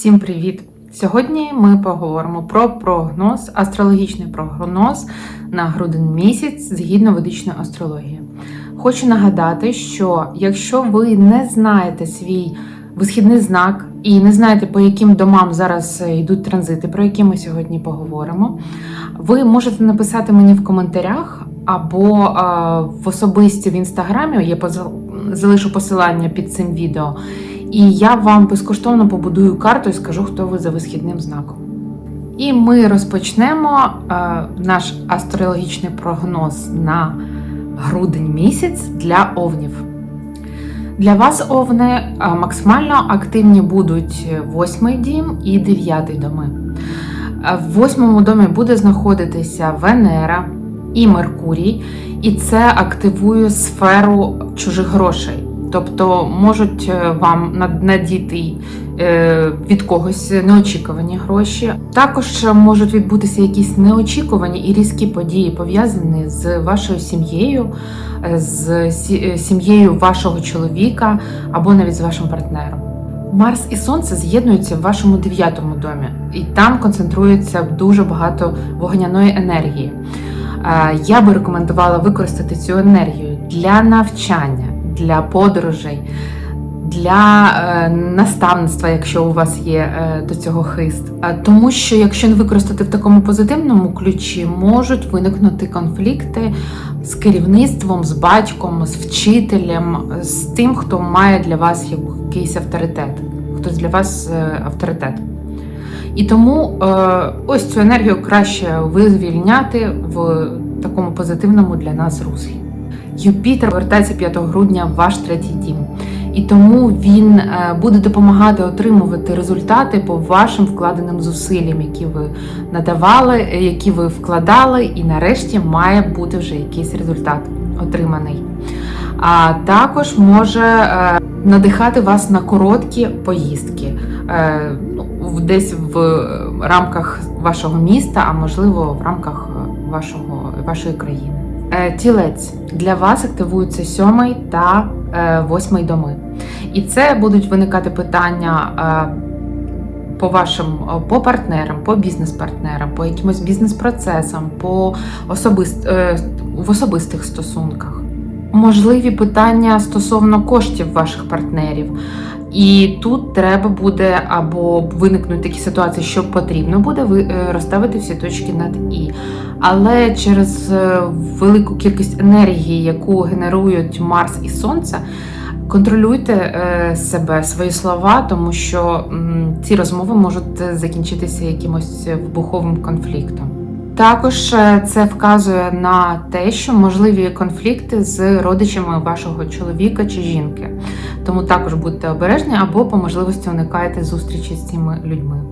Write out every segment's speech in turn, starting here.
Всім привіт! Сьогодні ми поговоримо про прогноз, астрологічний прогноз на грудень місяць згідно ведичної астрології. Хочу нагадати, що якщо ви не знаєте свій висхідний знак і не знаєте, по яким домам зараз йдуть транзити, про які ми сьогодні поговоримо, ви можете написати мені в коментарях або в особисті в інстаграмі. Я залишу посилання під цим відео. І я вам безкоштовно побудую карту і скажу, хто ви за висхідним знаком. І ми розпочнемо е, наш астрологічний прогноз на грудень місяць для овнів. Для вас, овни, е, максимально активні будуть восьмий дім і дев'ятий доми. Е, В восьмому домі буде знаходитися Венера і Меркурій, і це активує сферу чужих грошей. Тобто можуть е, вам над- надійти е, від когось неочікувані гроші. Також можуть відбутися якісь неочікувані і різкі події, пов'язані з вашою сім'єю, е, з сім'єю вашого чоловіка або навіть з вашим партнером. Марс і Сонце з'єднуються в вашому дев'ятому домі, і там концентрується дуже багато вогняної енергії. Я би рекомендувала використати цю енергію для навчання, для подорожей, для е, наставництва, якщо у вас є е, до цього хист. Тому що якщо не використати в такому позитивному ключі, можуть виникнути конфлікти з керівництвом, з батьком, з вчителем, з тим, хто має для вас якийсь авторитет, хтось для вас е, авторитет. І тому ось цю енергію краще вивільняти в такому позитивному для нас руслі. Юпітер повертається 5 грудня в ваш третій дім, і тому він е, буде допомагати отримувати результати по вашим вкладеним зусиллям, які ви надавали, е, які ви вкладали, і нарешті має бути вже якийсь результат отриманий. А також може е, надихати вас на короткі поїздки, ну, десь в рамках вашого міста, а можливо в рамках вашого, вашої країни. Е, Тілець для вас активуються сьомий та е, восьмий доми. І це будуть виникати питання е, по вашим по партнерам, по бізнес-партнерам, по якимось бізнес-процесам, по особист, в особистих стосунках. Можливі питання стосовно коштів ваших партнерів. І тут треба буде або виникнуть такі ситуації, що потрібно буде ви- розставити всі точки над і. Але через е, велику кількість енергії, яку генерують Марс і Сонце, контролюйте е, себе, свої слова, тому що ці розмови можуть закінчитися якимось вибуховим конфліктом. Також е, це вказує на те, що можливі конфлікти з родичами вашого чоловіка чи жінки. Тому також будьте обережні або по можливості уникайте зустрічі з цими людьми.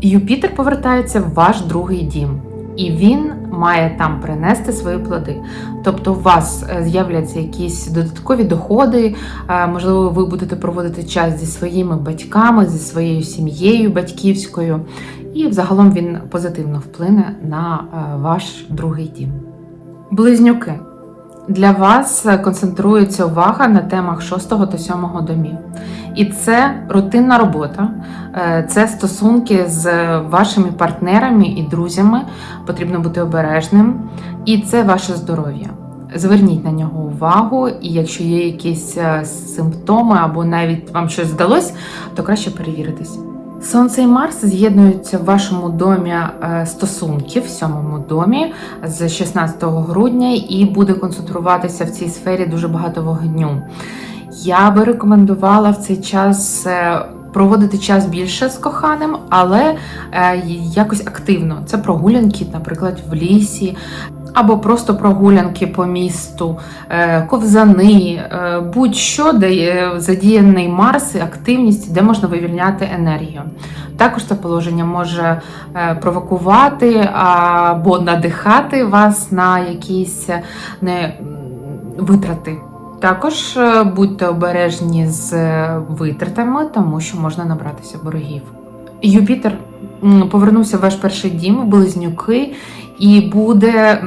Юпітер повертається в ваш другий дім, і він має там принести свої плоди. Тобто, у вас е, з'являться якісь додаткові доходи, е, можливо, ви будете проводити час зі своїми батьками, зі своєю сім'єю батьківською, і взагалом він позитивно вплине на е, ваш другий дім. Близнюки. Для вас концентрується увага на темах 6 та 7 домів. І це рутинна робота, е, це стосунки з вашими партнерами і друзями. Потрібно бути обережним, і це ваше здоров'я. Зверніть на нього увагу, і якщо є якісь е, симптоми або навіть вам щось здалось, то краще перевіритись. Сонце і Марс з'єднуються в вашому домі е, стосунків, в сьомому домі з 16 грудня, і буде концентруватися в цій сфері дуже багато вогню. Я би рекомендувала в цей час е, проводити час більше з коханим, але е, якось активно. Це прогулянки, наприклад, в лісі. Або просто прогулянки по місту, е, ковзани, е, будь-що, де задіяний Марс і активність, де можна вивільняти енергію. Також це положення може е, провокувати або надихати вас на якісь витрати. Також будьте обережні з витратами, тому що можна набратися боргів. Юпітер повернувся в ваш перший дім, близнюки, і буде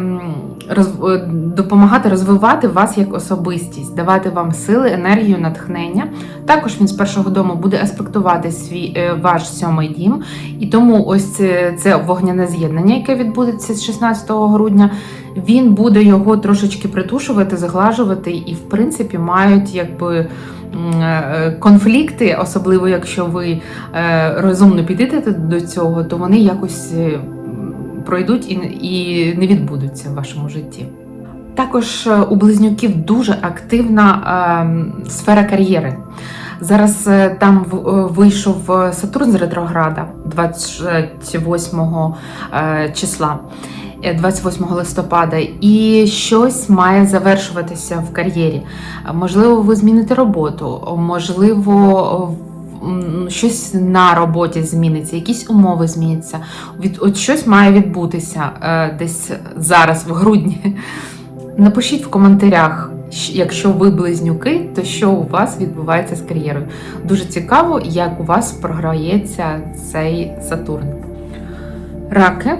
е, допомагати розвивати вас як особистість, давати вам сили, енергію, натхнення. Також він з першого дому буде аспектувати свій е, ваш сьомий дім, і тому ось це вогняне з'єднання, яке відбудеться з 16 грудня. Він буде його трошечки притушувати, заглажувати, і в принципі мають якби. Е, Конфлікти, особливо якщо ви е, розумно підійдете до цього, то вони якось е, пройдуть і, не відбудуться в вашому житті. Також у близнюків дуже активна сфера кар'єри. Зараз там в- вийшов Сатурн з ретрограда 28 е, числа. Е, 28 листопада, і щось має завершуватися в кар'єрі. Е, Можливо, ви зміните роботу, можливо, щось на роботі зміниться, якісь умови зміняться. Від от щось має відбутися е, десь зараз, в грудні. Напишіть в коментарях, якщо ви близнюки, то що у вас відбувається з кар'єрою. Дуже цікаво, як у вас програється цей Сатурн. Раки.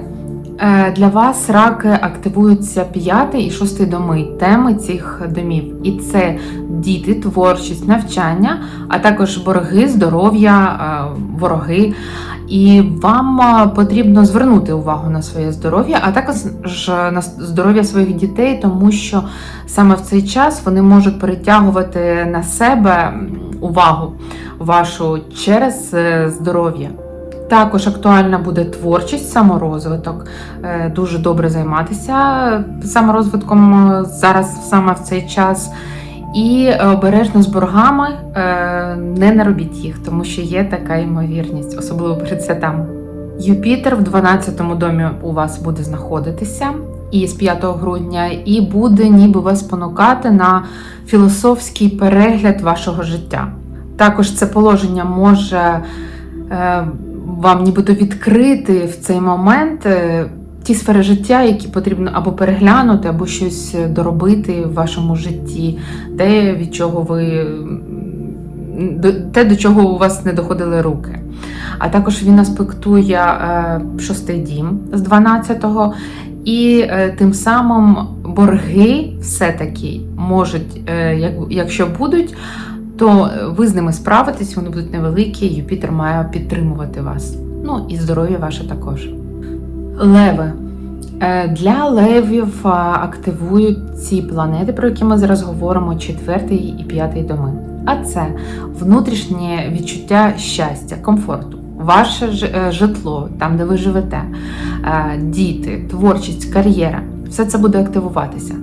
Е, Для вас раки активуються п'ятий і шостий доми, теми цих домів. І це діти, творчість, навчання, а також борги, здоров'я, е, вороги. І вам е, потрібно звернути увагу на своє здоров'я, а також на здоров'я своїх дітей, тому що саме в цей час вони можуть перетягувати на себе увагу вашу через здоров'я. Також актуальна буде творчість, саморозвиток. Е, Дуже добре займатися саморозвитком е, зараз саме в цей час. І обережно з боргами е, не наробіть їх, тому що є така ймовірність, особливо перед святами. Юпітер в 12-му домі у вас буде знаходитися і з 5 грудня, і буде ніби вас спонукати на філософський перегляд вашого життя. Також це положення може вам нібито відкрити в цей момент е, ті сфери життя, які потрібно або переглянути, або щось доробити в вашому житті, те, від чого ви те, до чого у вас не доходили руки. А також він аспектує е, шостий дім з 12-го, і е, тим самим борги все-таки можуть, е, як, якщо будуть, то ви з ними справитесь, вони будуть невеликі, Юпітер має підтримувати вас. Ну і здоров'я ваше також. Леви. Е, Для левів активують ці планети, про які ми зараз говоримо, четвертий і п'ятий доми. А це внутрішнє відчуття щастя, комфорту, ваше е, житло, там, де ви живете, е, діти, творчість, кар'єра. Все це буде активуватися.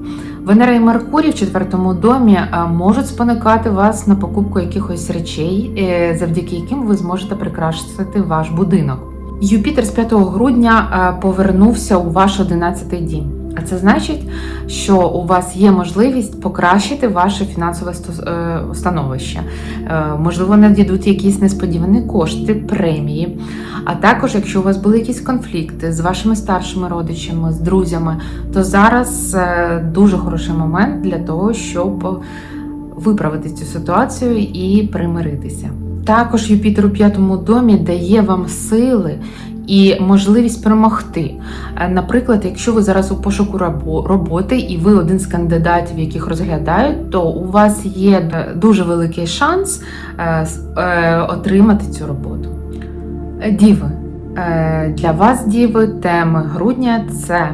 Венера і Меркурій в четвертому домі е, можуть спонукати вас на покупку якихось речей, е, завдяки яким ви зможете прикрасити ваш будинок. Юпітер з 5 грудня е, повернувся у ваш 11 дім. А це значить, що у вас є можливість покращити ваше фінансове е, становище. Е, Можливо, надійдуть якісь несподівані кошти, премії. А також, якщо у вас були якісь конфлікти з вашими старшими родичами, з друзями, то зараз е, дуже хороший момент для того, щоб виправити цю ситуацію і примиритися. Також Юпітер у п'ятому домі дає вам сили і можливість перемогти. Е, Наприклад, якщо ви зараз у пошуку роботи і ви один з кандидатів, яких розглядають, то у вас є е, дуже великий шанс е, отримати цю роботу. Діви. Для вас, діви, теми грудня це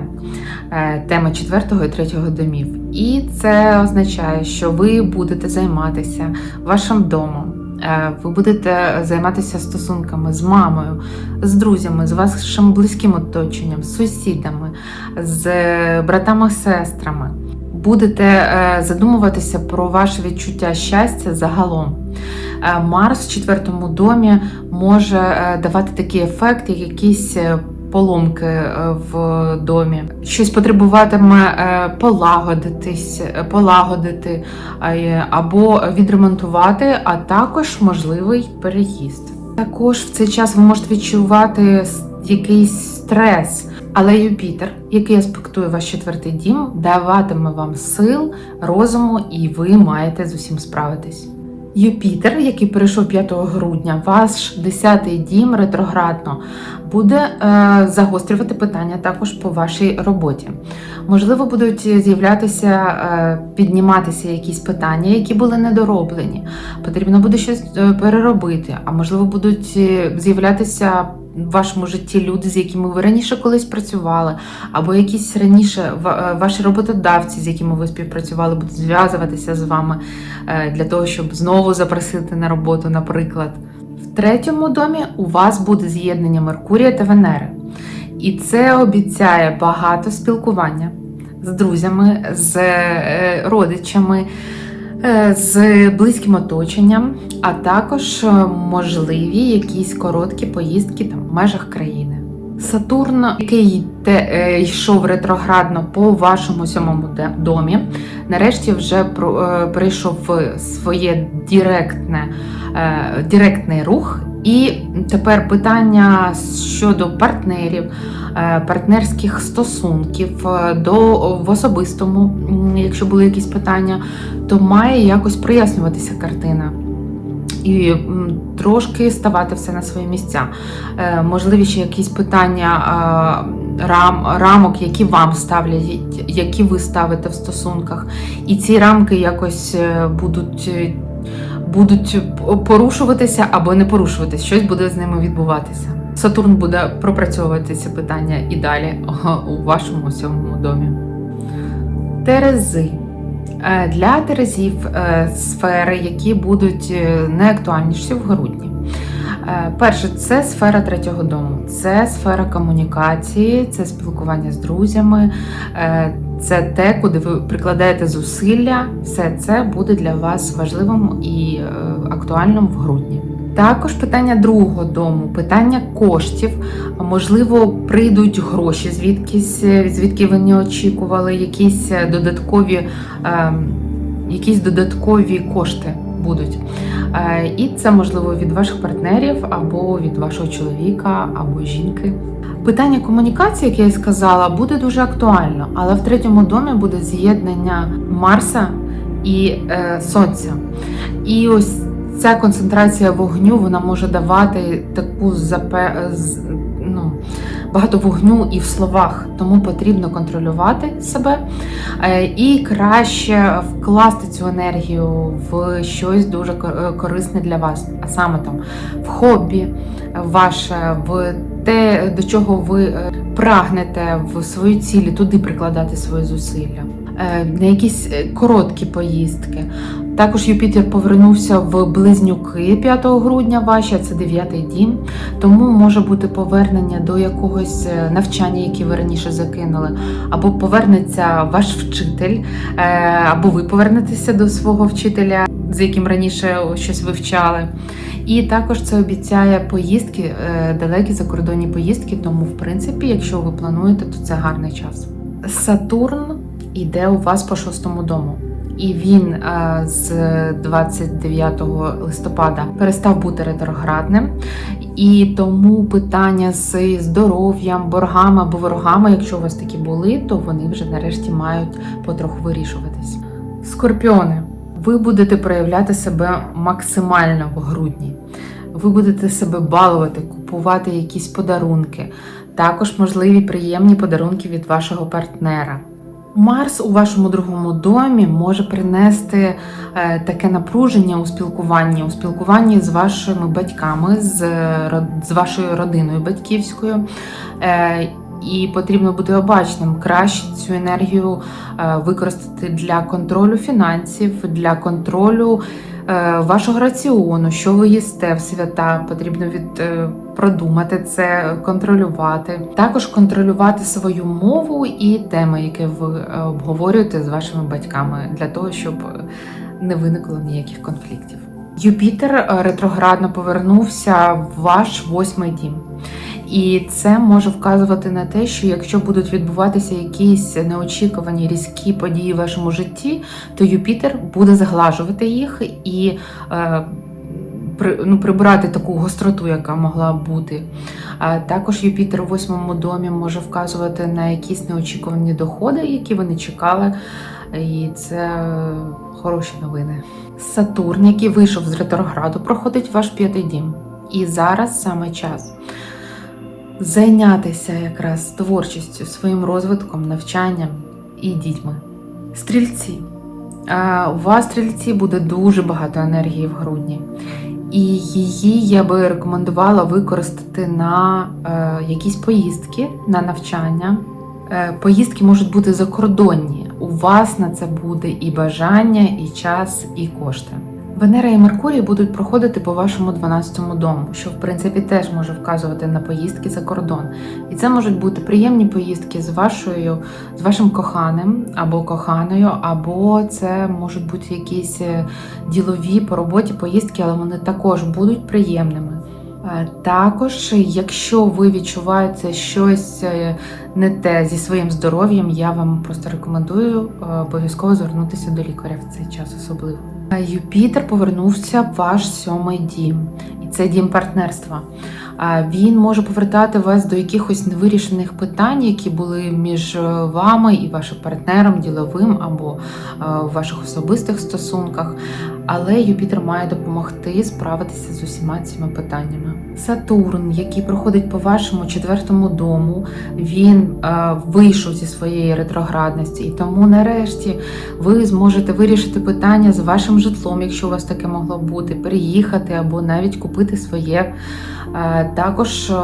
тема 4 і 3 домів. І це означає, що ви будете займатися вашим домом. Е, Ви будете займатися стосунками з мамою, з друзями, з вашим близьким оточенням, з сусідами, з е, братами, сестрами. Будете е, задумуватися про ваше відчуття щастя загалом. Е, Марс в четвертому домі може давати такий ефект, як якісь поломки е, в домі. Щось потребуватиме е, полагодитись, е, полагодити або відремонтувати, а також можливий переїзд. Також в цей час ви можете відчувати якийсь стрес. Але Юпітер, який аспектує ваш четвертий дім, даватиме вам сил, розуму, і ви маєте з усім справитись. Юпітер, який перейшов 5 грудня, ваш 10-й дім ретроградно, буде е, загострювати питання також по вашій роботі. Можливо, будуть з'являтися, е, підніматися якісь питання, які були недороблені. Потрібно буде щось е, переробити, а можливо, будуть з'являтися в вашому житті люди, з якими ви раніше колись працювали, або якісь раніше е, ваші роботодавці, з якими ви співпрацювали, будуть зв'язуватися з вами е, для того, щоб знову запросити на роботу, наприклад. В третьому домі у вас буде з'єднання Меркурія та Венери. І це обіцяє багато спілкування з друзями, з е, родичами, з близьким оточенням, а також е, можливі якісь короткі поїздки там, в межах країни. Сатурн, який те, е, йшов ретроградно по вашому сьомому домі, нарешті вже про- е, перейшов в своє директне, е, директний рух. І тепер питання щодо партнерів, е, партнерських стосунків е, до в особистому, якщо були якісь питання, то має якось прояснюватися картина. І трошки ставати все на свої місця. Е, можливі ще якісь питання рам, рамок, які вам ставлять, які ви ставите в стосунках. І ці рамки якось будуть, будуть порушуватися або не порушуватися. Щось буде з ними відбуватися. Сатурн буде пропрацьовувати ці питання і далі у вашому сьомому домі. Терези. Е, Для терезів е, сфери, які будуть е, найактуальніші в грудні. Перше, це сфера третього дому, це сфера комунікації, це спілкування з друзями, це те, куди ви прикладаєте зусилля. Все це буде для вас важливим і е, актуальним в грудні. Також питання другого дому, питання коштів. Можливо, прийдуть гроші, звідкись, е, звідки ви не очікували, якісь е, додаткові, ем, якісь додаткові кошти будуть. Е, І це можливо від ваших партнерів, або від вашого чоловіка, або жінки. Питання комунікації, як я і сказала, буде дуже актуально, але в третьому домі буде з'єднання Марса і е, Сонця. І ось ця концентрація вогню вона може давати таку запе... ну, багато вогню і в словах, тому потрібно контролювати себе е, і краще вкласти цю енергію в щось дуже е, корисне для вас, а саме там в хобі ваше, в те, до чого ви е, прагнете в свої цілі, туди прикладати свої зусилля. На якісь короткі поїздки. Також Юпітер повернувся в близнюки 5 грудня ваші, це 9 дім. Тому може бути повернення до якогось е, навчання, яке ви раніше закинули, або повернеться ваш вчитель, е, або ви повернетеся до свого вчителя, з яким раніше щось вивчали. І також це обіцяє поїздки, е, далекі закордонні поїздки. Тому, в принципі, якщо ви плануєте, то це гарний час. Сатурн іде у вас по шостому дому. І він е, з 29 листопада перестав бути ретроградним, і тому питання з здоров'ям, боргами або ворогами, якщо у вас такі були, то вони вже нарешті мають потроху вирішуватись. Скорпіони, ви будете проявляти себе максимально в грудні. Ви будете себе балувати, купувати якісь подарунки, також можливі приємні подарунки від вашого партнера. Марс у вашому другому домі може принести е, таке напруження у спілкуванні, у спілкуванні з вашими батьками, з, з вашою родиною батьківською. Е, і потрібно бути обачним. Краще цю енергію е, використати для контролю фінансів, для контролю вашого раціону, що ви їсте в свята. Потрібно від продумати це, контролювати. Також контролювати свою мову і теми, які ви е, обговорюєте з вашими батьками, для того, щоб не виникло ніяких конфліктів. Юпітер е, ретроградно повернувся в ваш восьмий дім. І це може вказувати на те, що якщо будуть відбуватися якісь неочікувані різкі події в вашому житті, то Юпітер буде заглажувати їх і е, ну, прибирати таку гостроту, яка могла бути. А також Юпітер у восьмому домі може вказувати на якісь неочікувані доходи, які ви не чекали. і це хороші новини. Сатурн, який вийшов з ретрограду, проходить ваш п'ятий дім. І зараз саме час зайнятися якраз творчістю, своїм розвитком, навчанням і дітьми. Стрільці. У вас, стрільці, буде дуже багато енергії в грудні. І її я би рекомендувала використати на е, якісь поїздки, на навчання. Е, поїздки можуть бути закордонні. У вас на це буде і бажання, і час, і кошти. Венера і Меркурій будуть проходити по вашому 12-му дому, що в принципі теж може вказувати на поїздки за кордон. І це можуть бути приємні поїздки з вашою, з вашим коханим або коханою, або це можуть бути якісь е, ділові по роботі поїздки, але вони також будуть приємними. Е, Також, якщо ви відчуваєте щось е, не те зі своїм здоров'ям, я вам просто рекомендую обов'язково звернутися до лікаря в цей час особливо. Юпітер повернувся в ваш сьомий дім, і це дім партнерства. Він може повертати вас до якихось невирішених питань, які були між е, вами і вашим партнером, діловим або е, в ваших особистих стосунках. Але Юпітер має допомогти справитися з усіма цими питаннями. Сатурн, який проходить по вашому четвертому дому, він е, вийшов зі своєї ретроградності, і тому нарешті ви зможете вирішити питання з вашим житлом, якщо у вас таке могло бути, переїхати або навіть купити своє. Е, Також е,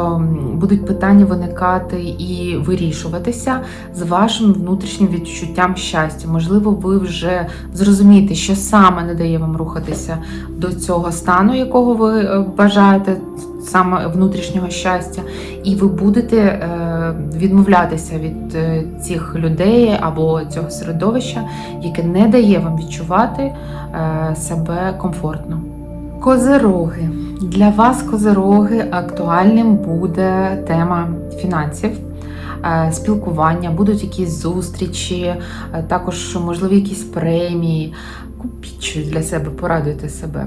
будуть питання виникати і вирішуватися з вашим внутрішнім відчуттям щастя. Можливо, ви вже зрозумієте, що саме не дає вам рухатися до цього стану, якого ви е, бажаєте, саме внутрішнього щастя, і ви будете е, відмовлятися від е, цих людей або цього середовища, яке не дає вам відчувати себе комфортно. Козероги. Для вас, козероги, актуальним буде тема фінансів, спілкування, будуть якісь зустрічі, також, можливо, якісь премії. Купіть щось для себе, порадуйте себе.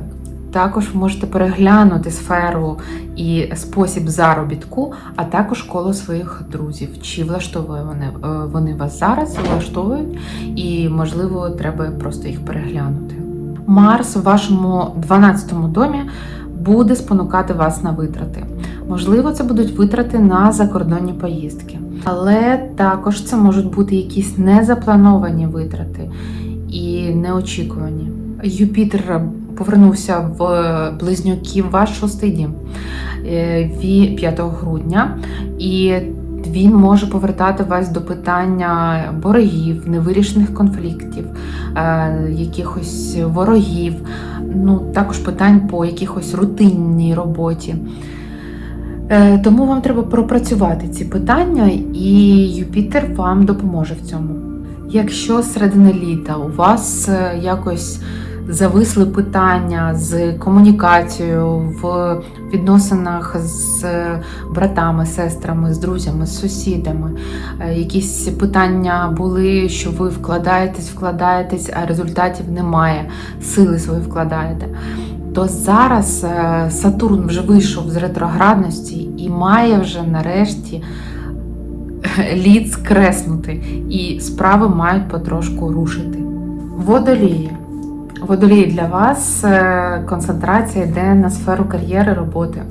Також можете переглянути сферу і спосіб заробітку, а також коло своїх друзів. Чи влаштовує вони, е, вони вас зараз, влаштовують, і, можливо, треба просто їх переглянути. Марс у вашому 12-му домі буде спонукати вас на витрати. Можливо, це будуть витрати на закордонні поїздки, але також це можуть бути якісь незаплановані витрати і неочікувані. Юпітер повернувся в близнюків ваш шостий дім е, 5 грудня, і він може повертати вас до питання боргів, невирішених конфліктів, е, якихось ворогів, ну також питань по якихось рутинній роботі. Е, Тому вам треба пропрацювати ці питання, і Юпітер вам допоможе в цьому. Якщо середини літа у вас е, якось зависли питання з комунікацією в відносинах з братами, сестрами, з друзями, з сусідами, е, якісь питання були, що ви вкладаєтесь, вкладаєтесь, а результатів немає, сили свої вкладаєте. То зараз е, Сатурн вже вийшов з ретроградності і має вже нарешті лід скреснути, і справи мають потрошку рушити. Водолії. Водолії для вас е, концентрація йде на сферу кар'єри роботи.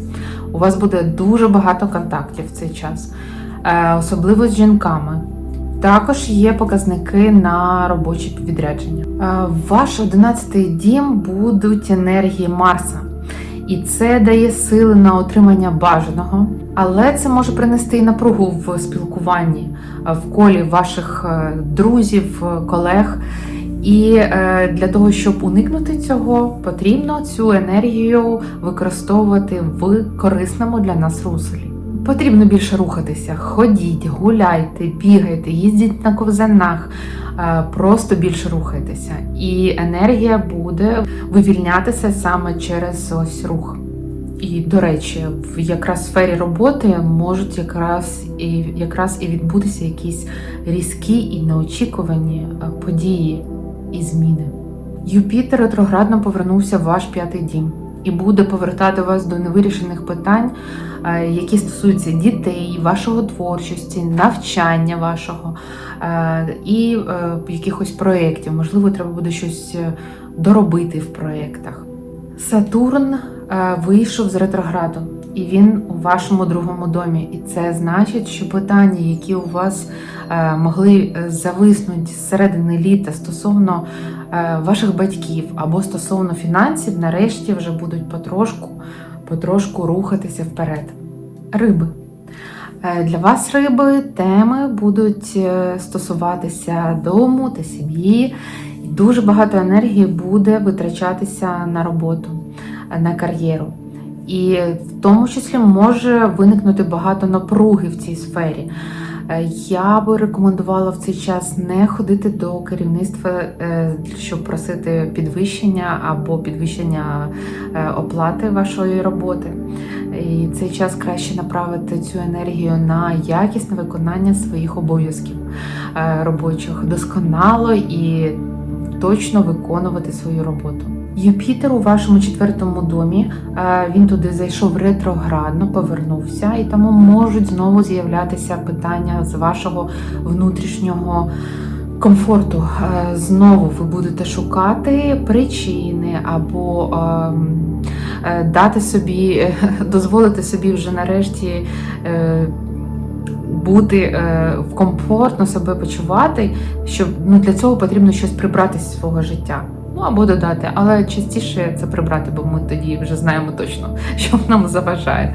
У вас буде дуже багато контактів в цей час, е, особливо з жінками. Також є показники на робочі відрядження. Е, ваш 11-й дім будуть енергії Марса, і це дає сили на отримання бажаного, але це може принести і напругу в спілкуванні в колі ваших е, друзів, е, колег. І е, для того, щоб уникнути цього, потрібно цю енергію використовувати в корисному для нас руслі. Потрібно більше рухатися, ходіть, гуляйте, бігайте, їздіть на ковзанах, просто більше рухайтеся. І енергія буде вивільнятися саме через ось рух. І, до речі, в якраз сфері роботи можуть якраз і якраз і відбутися якісь різкі і неочікувані е, події і зміни. Юпітер ретроградно повернувся в ваш п'ятий дім і буде повертати вас до невирішених питань, е, які стосуються дітей, вашого творчості, навчання вашого, е, і е, якихось проєктів. Можливо, треба буде щось е, доробити в проєктах. Сатурн е, вийшов з ретрограду, і він у вашому другому домі. І це значить, що питання, які у вас е, могли е, зависнути з середини літа стосовно е, ваших батьків або стосовно фінансів, нарешті вже будуть потрошку, потрошку рухатися вперед. Риби. Е, Для вас риби теми будуть е, стосуватися дому та сім'ї. І Дуже багато енергії буде витрачатися на роботу, е, на кар'єру. І в тому числі може виникнути багато напруги в цій сфері. Я би рекомендувала в цей час не ходити до керівництва, щоб просити підвищення або підвищення оплати вашої роботи. І цей час краще направити цю енергію на якісне виконання своїх обов'язків е, робочих досконало і точно виконувати свою роботу. Юпітер у вашому четвертому домі е, він туди зайшов ретроградно, повернувся, і тому можуть знову з'являтися питання з вашого внутрішнього комфорту. Е, Знову ви будете шукати причини або ем, е, дати собі, е, дозволити собі вже нарешті. Бути комфортно себе почувати, щоб ну для цього потрібно щось прибрати з свого життя. Ну або додати, але частіше це прибрати, бо ми тоді вже знаємо точно, що нам заважає.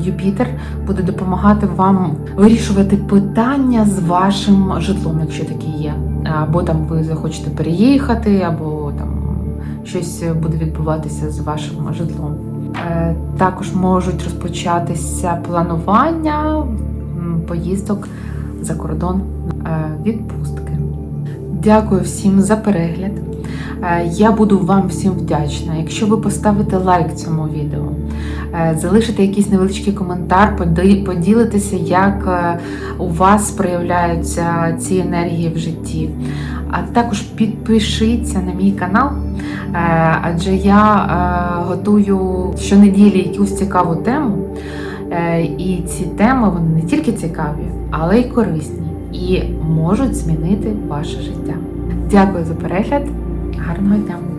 Юпітер буде допомагати вам вирішувати питання з вашим житлом, якщо такі є. Або там ви захочете переїхати, або там щось буде відбуватися з вашим житлом. Е, Також можуть розпочатися планування поїздок за кордон, е, відпустки. Дякую всім за перегляд. Е, Я буду вам всім вдячна, якщо ви поставите лайк цьому відео, е, залишите якийсь невеличкий коментар, поділитеся, як е, у вас проявляються ці енергії в житті. А також підпишіться на мій канал, е, адже я готую щонеділі якусь цікаву тему. І ці теми вони не тільки цікаві, але й корисні і можуть змінити ваше життя. Дякую за перегляд. Гарного дня!